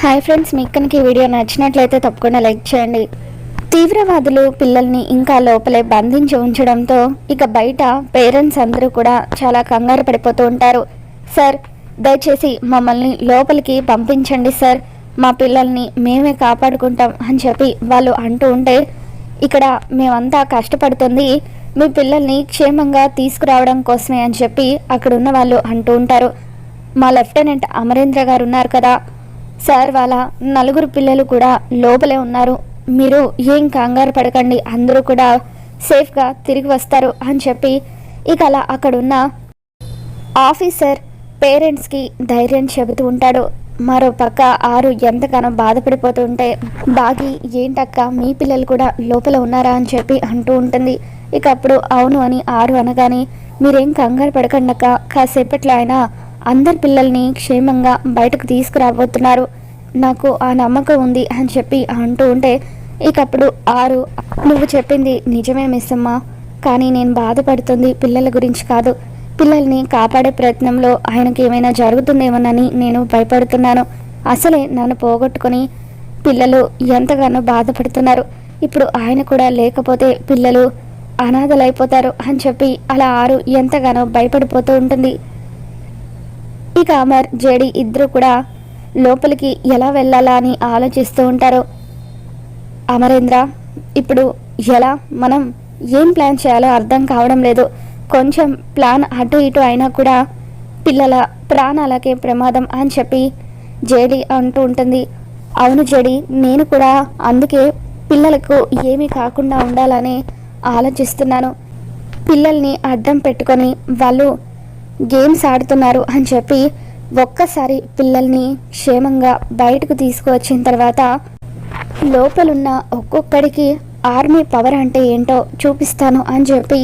Hi friends మీకు కనుక ఈ వీడియో నచ్చినట్లయితే తప్పకుండా లైక్ చేయండి. తీవ్రవాదులు పిల్లల్ని ఇంకా లోపలే బంధించి ఉంచడంతో ఇక బయట పేరెంట్స్ అందరూ కూడా చాలా కంగారు పడిపోతూ ఉంటారు. సార్ దయచేసి మమ్మల్ని లోపలికి పంపించండి సార్. మా పిల్లల్ని మేమే కాపాడుకుంటాం అని చెప్పి వాళ్ళు అంటూ ఉంటే ఇక్కడ మేమంతా కష్టపడుతుంది. మీ పిల్లల్ని క్షేమంగా తీసుకురావడం కోసమే అని చెప్పి అక్కడ ఉన్న వాళ్ళు అంటూ ఉంటారు. మా లెఫ్టినెంట్ అమరేంద్ర గారు ఉన్నారు కదా. సార్ వాళ్ళ నలుగురు పిల్లలు కూడా లోపలే ఉన్నారు. మీరు ఏం కంగారు పడకండి. అందరూ కూడా సేఫ్గా తిరిగి వస్తారు అని చెప్పి ఇక అలా అక్కడున్న ఆఫీసర్ పేరెంట్స్కి ధైర్యం చెబుతూ ఉంటాడు. మరో పక్క ఆరు ఎంతగానో బాధపడిపోతూ ఉంటే బాగి ఏంటక్క? మీ పిల్లలు కూడా లోపల ఉన్నారా? అని చెప్పి అంటూ ఉంటుంది. ఇక అప్పుడు అవును అని ఆరు అనగానే మీరేం కంగారు పడకండి అక్క కాసేపట్లో ఆయన అందరి పిల్లల్ని క్షేమంగా బయటకు తీసుకురాబోతున్నారు. నాకు ఆ నమ్మకం ఉంది అని చెప్పి అంటూ ఉంటే ఇకప్పుడు ఆరు నువ్వు చెప్పింది నిజమే మిస్ అమ్మా కానీ నేను బాధపడుతుంది పిల్లల గురించి కాదు. పిల్లల్ని కాపాడే ప్రయత్నంలో ఆయనకి ఏమైనా జరుగుతుందేమోనని నేను భయపడుతున్నాను. అసలే నన్ను పోగొట్టుకొని పిల్లలు ఎంతగానో బాధపడుతున్నారు. ఇప్పుడు ఆయన కూడా లేకపోతే పిల్లలు అనాథలైపోతారు అని చెప్పి అలా ఆరు ఎంతగానో భయపడిపోతూ ఉంటుంది. ఇక అమర్ జేడి ఇద్దరు కూడా లోపలికి ఎలా వెళ్ళాలా అని ఆలోచిస్తూ ఉంటారు. అమరేంద్ర ఇప్పుడు ఎలా? మనం ఏం ప్లాన్ చేయాలో అర్థం కావడం లేదు. కొంచెం ప్లాన్ అటు ఇటు అయినా కూడా పిల్లల ప్రాణాలకే ప్రమాదం అని చెప్పి జేడి అంటూ ఉంటుంది. అవును జేడి నేను కూడా అందుకే పిల్లలకు ఏమీ కాకుండా ఉండాలని ఆలోచిస్తున్నాను. పిల్లల్ని అడ్డం పెట్టుకొని వాళ్ళు గేమ్స్ ఆడుతున్నారు అని చెప్పి ఒక్కసారి పిల్లల్ని క్షేమంగా బయటకు తీసుకువచ్చిన తర్వాత లోపలున్న ఒక్కొక్కడికి ఆర్మీ పవర్ అంటే ఏంటో చూపిస్తాను అని చెప్పి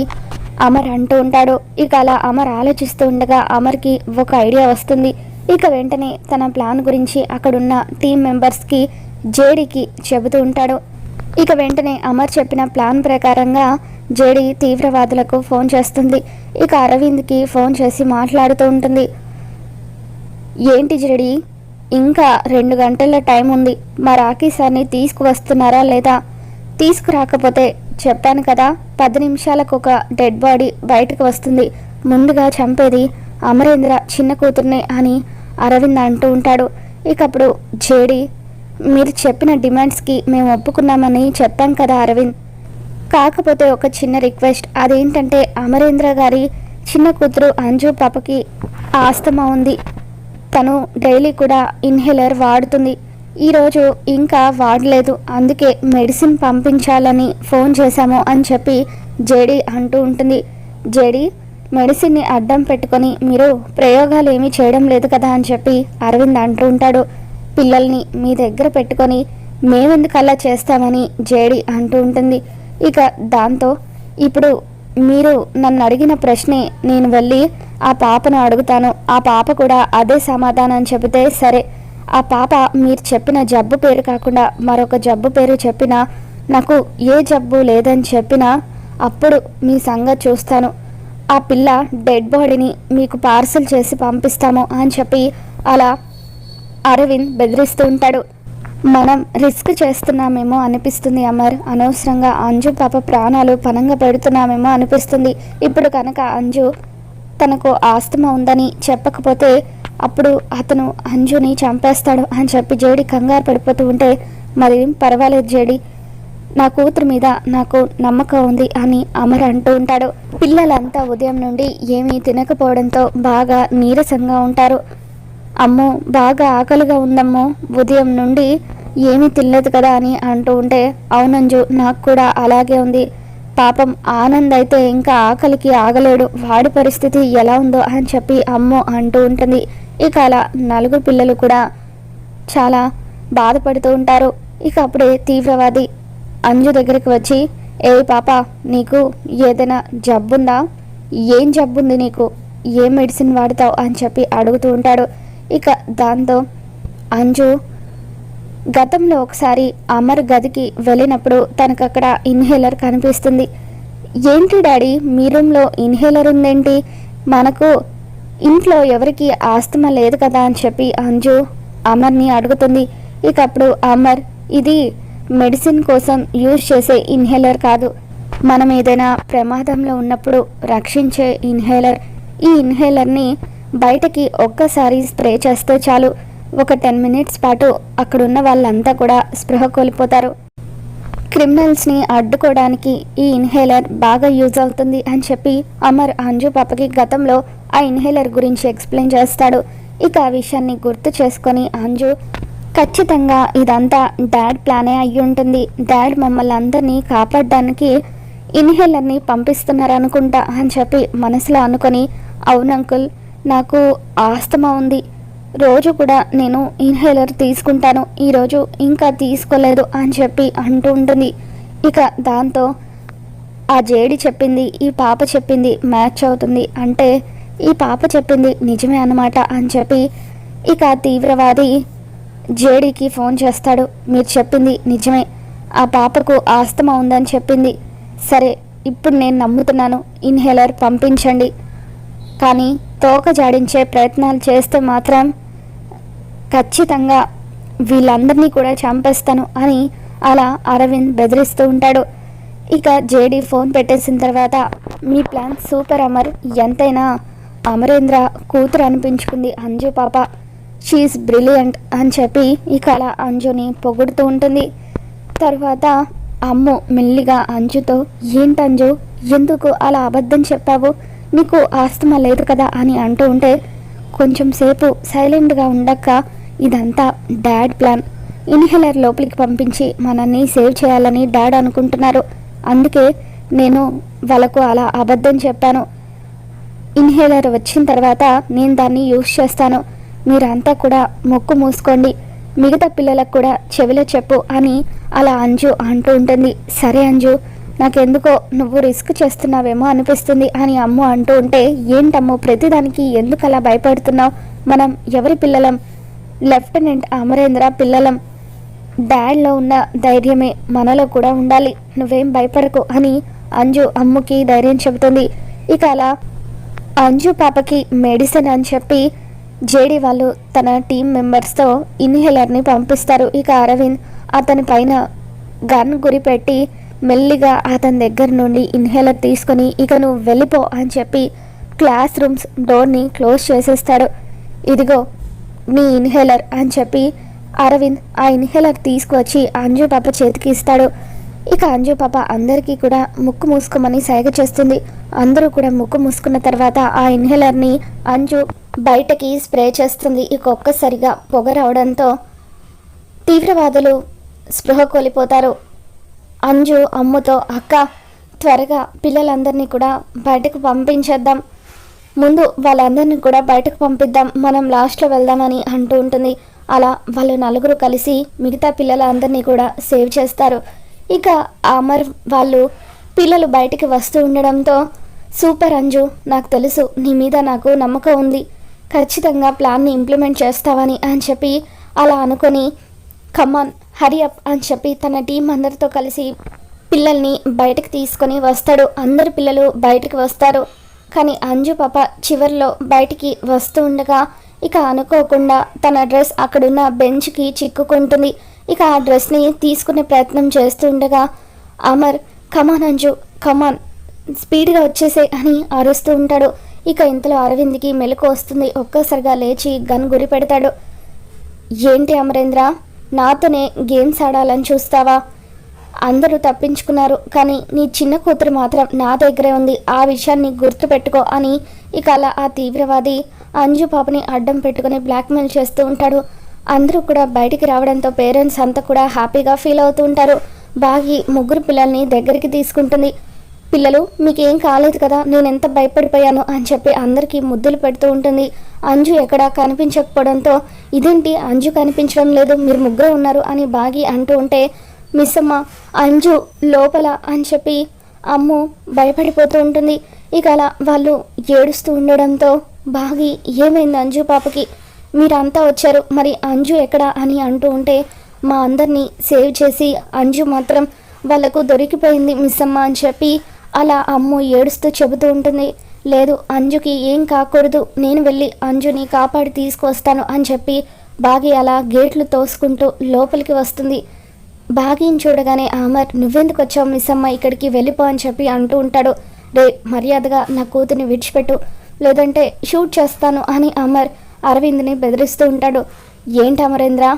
అమర్ అంటూ ఉంటాడు. ఇక అలా అమర్ ఆలోచిస్తూ ఉండగా అమర్కి ఒక ఐడియా వస్తుంది. ఇక వెంటనే తన ప్లాన్ గురించి అక్కడున్న టీం మెంబర్స్కి జేడీకి చెబుతూ ఉంటాడు. ఇక వెంటనే అమర్ చెప్పిన ప్లాన్ ప్రకారంగా జేడీ తీవ్రవాదులకు ఫోన్ చేస్తుంది. ఇక అరవింద్కి ఫోన్ చేసి మాట్లాడుతూ ఉంటుంది. ఏంటి జడి? ఇంకా రెండు గంటల టైం ఉంది. మా రాకీ సార్ని తీసుకువస్తున్నారా లేదా? తీసుకురాకపోతే చెప్పాను కదా పది నిమిషాలకు ఒక డెడ్ బాడీ బయటకు వస్తుంది. ముందుగా చంపేది అమరేంద్ర చిన్న కూతుర్నే అని అరవింద్ అంటూ ఉంటాడు. ఇక అప్పుడు జేడి మీరు చెప్పిన డిమాండ్స్కి మేము ఒప్పుకున్నామని చెప్పాం కదా అరవింద్. కాకపోతే ఒక చిన్న రిక్వెస్ట్. అదేంటంటే అమరేంద్ర గారి చిన్న కూతురు అంజు పాపకి ఆస్తమా ఉంది. తను డైలీ కూడా ఇన్హేలర్ వాడుతుంది. ఈరోజు ఇంకా వాడలేదు. అందుకే మెడిసిన్ పంపించాలని ఫోన్ చేశాము అని చెప్పి జేడి అంటూ ఉంటుంది. జేడి మెడిసిన్ని అడ్డం పెట్టుకొని మీరు ప్రయోగాలు ఏమీ చేయడం లేదు కదా అని చెప్పి అరవింద్ అంటూ ఉంటాడు. పిల్లల్ని మీ దగ్గర పెట్టుకొని మేమెందుకు అలా చేస్తామని జేడి అంటూ ఉంటుంది. ఇక దాంతో ఇప్పుడు మీరు నన్ను అడిగిన ప్రశ్నే నేను వెళ్ళి ఆ పాపను అడుగుతాను. ఆ పాప కూడా అదే సమాధానం చెబితే సరే. ఆ పాప మీరు చెప్పిన జబ్బు పేరు కాకుండా మరొక జబ్బు పేరు చెప్పినా నాకు ఏ జబ్బు లేదని చెప్పినా అప్పుడు మీ సంగతి చూస్తాను. ఆ పిల్ల డెడ్ బాడీని మీకు పార్సల్ చేసి పంపిస్తాము అని చెప్పి అలా అరవింద్ బెదిరిస్తూ ఉంటాడు. మనం రిస్క్ చేస్తున్నామేమో అనిపిస్తుంది అమర్. అనవసరంగా అంజు పాప ప్రాణాలు పనంగా పెడుతున్నామేమో అనిపిస్తుంది. ఇప్పుడు కనుక అంజు తనకు ఆస్తమా ఉందని చెప్పకపోతే అప్పుడు అతను అంజుని చంపేస్తాడు అని చెప్పి జేడి కంగారు పడిపోతూ ఉంటే మరి పర్వాలేదు జేడి. నా కూతురు మీద నాకు నమ్మకం ఉంది అని అమర్ అంటూ ఉంటాడు. పిల్లలంతా ఉదయం నుండి ఏమీ తినకపోవడంతో బాగా నీరసంగా ఉంటారు. అమ్మో బాగా ఆకలిగా ఉందమ్మో. ఉదయం నుండి ఏమీ తినలేదు కదా అని అంటూ ఉంటే అవునంజు నాకు కూడా అలాగే ఉంది. పాపం ఆనంద్ అయితే ఇంకా ఆకలికి ఆగలేడు. వాడి పరిస్థితి ఎలా ఉందో అని చెప్పి అమ్మో అంటూ ఉంటుంది. ఇక అలా నలుగురు పిల్లలు కూడా చాలా బాధపడుతూ ఉంటారు. ఇక అప్పుడే తీవ్రవాది అంజు దగ్గరికి వచ్చి ఏ పాప నీకు ఏదైనా జబ్బుందా? ఏం జబ్బుంది నీకు? ఏ మెడిసిన్ వాడతావు? అని చెప్పి అడుగుతూ ఉంటాడు. ఇక దాంతో అంజు గతంలో ఒకసారి అమర్ గదికి వెళ్ళినప్పుడు తనకు అక్కడ ఇన్హేలర్ కనిపిస్తుంది. ఏంటి డాడీ? మీ రూమ్లో ఇన్హేలర్ ఉందేంటి? మనకు ఇంట్లో ఎవరికి ఆస్తమా లేదు కదా అని చెప్పి అంజు అమర్ని అడుగుతుంది. ఇక అప్పుడు అమర్ ఇది మెడిసిన్ కోసం యూజ్ చేసే ఇన్హేలర్ కాదు. మనం ఏదైనా ప్రమాదంలో ఉన్నప్పుడు రక్షించే ఇన్హేలర్. ఈ ఇన్హేలర్ని బయటకి ఒక్కసారి స్ప్రే చేస్తే చాలు. ఒక టెన్ మినిట్స్ పాటు అక్కడున్న వాళ్ళంతా కూడా స్పృహ కోల్పోతారు. క్రిమినల్స్ని అడ్డుకోవడానికి ఈ ఇన్హేలర్ బాగా యూజ్ అవుతుంది అని చెప్పి అమర్ అంజు పాపకి గతంలో ఆ ఇన్హేలర్ గురించి ఎక్స్ప్లెయిన్ చేస్తాడు. ఇక ఆ విషయాన్ని గుర్తు చేసుకొని అంజు ఖచ్చితంగా ఇదంతా డాడ్ ప్లానే అయి ఉంటుంది. డాడ్ మమ్మల్ని అందరినీ కాపాడడానికి ఇన్హేలర్ని పంపిస్తున్నారు అనుకుంటా అని చెప్పి మనసులో అనుకొని అవును అంకుల్ నాకు ఆస్తమా ఉంది. రోజు కూడా నేను ఇన్హేలర్ తీసుకుంటాను. ఈరోజు ఇంకా తీసుకోలేదు అని చెప్పి అంటూ ఉంటుంది. ఇక దాంతో ఆ జేడి చెప్పింది ఈ పాప చెప్పింది మ్యాచ్ అవుతుంది. అంటే ఈ పాప చెప్పింది నిజమే అన్నమాట అని చెప్పి ఇక తీవ్రవాది జేడీకి ఫోన్ చేస్తాడు. మీరు చెప్పింది నిజమే. ఆ పాపకు ఆస్తమా ఉందని చెప్పింది. సరే ఇప్పుడు నేను నమ్ముతున్నాను. ఇన్హేలర్ పంపించండి. కానీ తోక జాడించే ప్రయత్నాలు చేస్తే మాత్రం ఖచ్చితంగా వీళ్ళందరినీ కూడా చంపేస్తాను అని అలా అరవింద్ బెదిరిస్తూ ఉంటాడు. ఇక జేడి ఫోన్ పెట్టేసిన తర్వాత మీ ప్లాన్ సూపర్ అమర్ ఎంతైనా అమరేంద్ర కూతురు అనిపించుకుంది అంజు పాప. షీఈస్ బ్రిలియంట్ అని చెప్పి ఇక అలా అంజుని పొగుడుతూ ఉంటుంది. తర్వాత అమ్ము మెల్లిగా అంజుతో ఏంటంజు ఎందుకు అలా అబద్ధం చెప్పావు? నీకు ఆస్తమా లేదు కదా? అని అంటూ ఉంటే కొంచెం సేపు సైలెంట్గా ఉండక ఇదంతా డాడ్ ప్లాన్. ఇన్హేలర్ లోపలికి పంపించి మనల్ని సేవ్ చేయాలని డాడ్ అనుకుంటున్నారు. అందుకే నేను వాళ్ళకు అలా అబద్ధం చెప్పాను. ఇన్హేలర్ వచ్చిన తర్వాత నేను దాన్ని యూస్ చేస్తాను. మీరంతా కూడా మొక్కు మూసుకోండి. మిగతా పిల్లలకు కూడా చెవిలో చెప్పు అని అలా అంజు అంటూ ఉంటుంది. సరే అంజు నాకెందుకో నువ్వు రిస్క్ చేస్తున్నావేమో అనిపిస్తుంది అని అమ్ము అంటూ ఉంటే ఏంటమ్ము ప్రతిదానికి ఎందుకు అలా భయపడుతున్నావు? మనం ఎవరి పిల్లలం? లెఫ్టినెంట్ అమరేంద్ర పిల్లలం. డాడ్లో ఉన్న ధైర్యమే మనలో కూడా ఉండాలి. నువ్వేం భయపడకు అని అంజు అమ్ముకి ధైర్యం చెబుతుంది. ఇక అలా అంజు పాపకి మెడిసిన్ అని చెప్పి జేడీ వాళ్ళు తన టీం మెంబర్స్తో ఇన్హేలర్ని పంపిస్తారు. ఇక అరవింద్ అతని పైన గన్ గురిపెట్టి మెల్లిగా అతని దగ్గర నుండి ఇన్హేలర్ తీసుకొని ఇక నువ్వు వెళ్ళిపో అని చెప్పి క్లాస్ రూమ్స్ డోర్ని క్లోజ్ చేసేస్తాడు. ఇదిగో మీ ఇన్హేలర్ అని చెప్పి అరవింద్ ఆ ఇన్హేలర్ తీసుకువచ్చి అంజు పాప చేతికి ఇస్తాడు. ఇక అంజు పాప అందరికీ కూడా ముక్కు మూసుకోమని సైగ చేస్తుంది. అందరూ కూడా ముక్కు మూసుకున్న తర్వాత ఆ ఇన్హేలర్ని అంజు బయటకి స్ప్రే చేస్తుంది. ఇక ఒక్కసారిగా పొగ రావడంతో తీవ్రవాదులు స్పృహ కోల్పోతారు. అంజు అమ్ముతో అక్క త్వరగా పిల్లలందరినీ కూడా బయటకు పంపించేద్దాం. ముందు వాళ్ళందరినీ కూడా బయటకు పంపిద్దాం మనం లాస్ట్లో వెళ్దామని అంటూ ఉంటుంది. అలా వాళ్ళు నలుగురు కలిసి మిగతా పిల్లలందరినీ కూడా సేవ్ చేస్తారు. ఇక అమర్ వాళ్ళు పిల్లలు బయటికి వస్తూ ఉండడంతో సూపర్ అంజు నాకు తెలుసు నీ మీద నాకు నమ్మకం ఉంది. ఖచ్చితంగా ప్లాన్ని ఇంప్లిమెంట్ చేస్తావని అని చెప్పి అలా అనుకొని కమాన్ హరి అప్ అని చెప్పి తన టీం అందరితో కలిసి పిల్లల్ని బయటకు తీసుకొని వస్తాడు. అందరు పిల్లలు బయటకు వస్తారు. కానీ అంజు పాప చివర్లో బయటికి వస్తూ ఉండగా ఇక అనుకోకుండా తన డ్రెస్ అక్కడున్న బెంచ్కి చిక్కుకుంటుంది. ఇక ఆ డ్రెస్ని తీసుకునే ప్రయత్నం చేస్తూ ఉండగా అమర్ కమాన్ అంజు కమాన్ స్పీడ్గా వచ్చేసే అని అరుస్తూ ఉంటాడు. ఇక ఇంతలో అరవింద్కి మెలకు వస్తుంది. ఒక్కసారిగా లేచి గన్ గురి పెడతాడు. ఏంటి అమరేంద్ర? నాతోనే గేమ్స్ ఆడాలని చూస్తావా? అందరూ తప్పించుకున్నారు కానీ నీ చిన్న కూతురు మాత్రం నా దగ్గరే ఉంది. ఆ విషయాన్ని గుర్తుపెట్టుకో అని ఇక అలా ఆ తీవ్రవాది అంజు పాపని అడ్డం పెట్టుకుని బ్లాక్మెయిల్ చేస్తూ ఉంటాడు. అందరూ కూడా బయటికి రావడంతో పేరెంట్స్ అంతా కూడా హ్యాపీగా ఫీల్ అవుతూ ఉంటారు. బాగి ముగ్గురు పిల్లల్ని దగ్గరికి తీసుకుంటుంది. పిల్లలు మీకేం కాలేదు కదా నేను ఎంత భయపడిపోయాను అని చెప్పి అందరికీ ముద్దులు పెడుతూ ఉంటుంది. అంజు ఎక్కడా కనిపించకపోవడంతో ఇదేంటి? అంజు కనిపించడం లేదు మీరు ముగ్గురు ఉన్నారు అని బాగి అంటూ ఉంటే మిస్సమ్మ అంజు లోపల అని చెప్పి అమ్ము భయపడిపోతూ ఉంటుంది. ఇక అలా వాళ్ళు ఏడుస్తూ ఉండడంతో బాగి ఏమైంది అంజు పాపకి? మీరంతా వచ్చారు మరి అంజు ఎక్కడా అని అంటూ ఉంటే మా అందరినీ సేవ్ చేసి అంజు మాత్రం వాళ్ళకు దొరికిపోయింది మిస్సమ్మ అని చెప్పి అలా అమ్ము ఏడుస్తూ చెబుతూ ఉంటుంది. లేదు అంజుకి ఏం కాకూడదు నేను వెళ్ళి అంజుని కాపాడి తీసుకొస్తాను అని చెప్పి బాగి అలా గేట్లు తోసుకుంటూ లోపలికి వస్తుంది. బాగిని చూడగానే అమర్ నువ్వెందుకు వచ్చావు మిస్ అమ్మ ఇక్కడికి వెళ్ళిపో అని చెప్పి అంటూ ఉంటాడు. రే మర్యాదగా నా కూతుర్ని విడిచిపెట్టు. లేదంటే షూట్ చేస్తాను అని అమర్ అరవింద్ని బెదిరిస్తూ ఉంటాడు. ఏంటి అమరేంద్ర?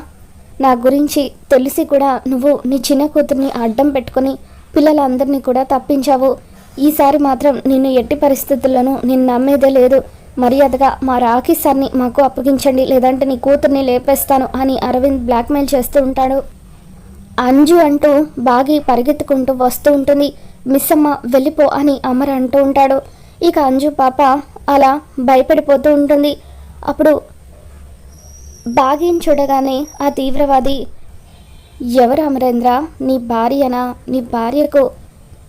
నా గురించి తెలిసి కూడా నువ్వు నీ చిన్న కూతుర్ని అడ్డం పెట్టుకొని పిల్లలందరినీ కూడా తప్పించావు. ఈసారి మాత్రం నిన్ను ఎట్టి పరిస్థితుల్లోనూ నేను నమ్మేదే లేదు. మర్యాదగా మా రాఖీ సార్ని మాకు అప్పగించండి. లేదంటే నీ కూతుర్ని లేపేస్తాను అని అరవింద్ బ్లాక్మెయిల్ చేస్తూ ఉంటాడు. అంజు అంటూ బాగి పరిగెత్తుకుంటూ వస్తూ ఉంటుంది. మిస్ అమ్మ వెళ్ళిపో అని అమర్ అంటూ ఉంటాడు. ఇక అంజు పాప అలా భయపడిపోతూ ఉంటుంది. అప్పుడు బాగిని చూడగానే ఆ తీవ్రవాది ఎవరు అమరేంద్ర? నీ భార్యనా? నీ భార్యకు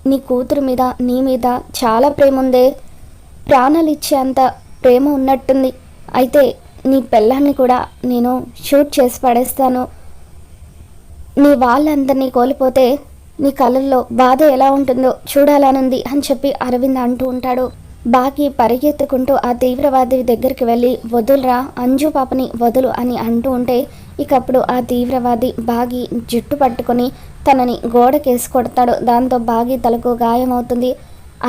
నీ కూతురు మీద నీ మీద చాలా ప్రేమ ఉందే ప్రాణాలు ఇచ్చేంత ప్రేమ ఉన్నట్టుంది. అయితే నీ పెళ్ళాన్ని కూడా నేను షూట్ చేసి పడేస్తాను. నీ వాళ్ళందరినీ కోల్పోతే నీ కళ్ళల్లో బాధ ఎలా ఉంటుందో చూడాలనుంది అని చెప్పి అరవింద్ అంటూ ఉంటాడు. బాకి పరిగెత్తుకుంటూ ఆ తీవ్రవాది దగ్గరికి వెళ్ళి వదులురా అంజు పాపని వదులు అని అంటూ ఉంటే ఇకప్పుడు ఆ తీవ్రవాది బాగి జుట్టు పట్టుకొని తనని గోడకేసి కొడతాడు. దాంతో బాగి తలకు గాయమవుతుంది.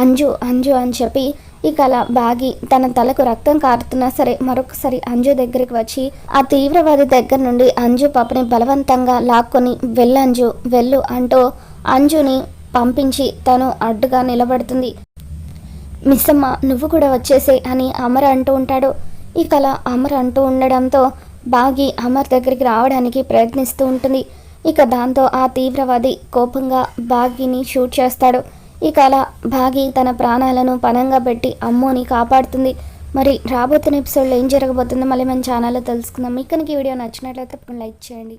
అంజు అంజు అని చెప్పి ఇక అలా బాగి తన తలకు రక్తం కారుతున్నా సరే మరొకసారి అంజు దగ్గరికి వచ్చి ఆ తీవ్రవాది దగ్గర నుండి అంజు పాపని బలవంతంగా లాక్కొని వెళ్ళంజు వెళ్ళు అంటూ అంజుని పంపించి తను అడ్డుగా నిలబడుతుంది. మిస్సమ్మ నువ్వు కూడా వచ్చేసే అని అమర్ అంటూ ఉంటాడు. ఇక అలా అమర్ అంటూ ఉండడంతో బాగి అమర్ దగ్గరికి రావడానికి ప్రయత్నిస్తూ ఉంటుంది. ఇక దాంతో ఆ తీవ్రవాది కోపంగా బాగిని షూట్ చేస్తాడు. ఇక అలా భాగి తన ప్రాణాలను పనంగా పెట్టి అమ్మోని కాపాడుతుంది. మరి రాబోతున్న ఎపిసోడ్లో ఏం జరగబోతుందో మళ్ళీ మన ఛానల్లో తెలుసుకుందాం. ఇక్కడికి వీడియో నచ్చినట్లయితే తప్పకుండా లైక్ చేయండి.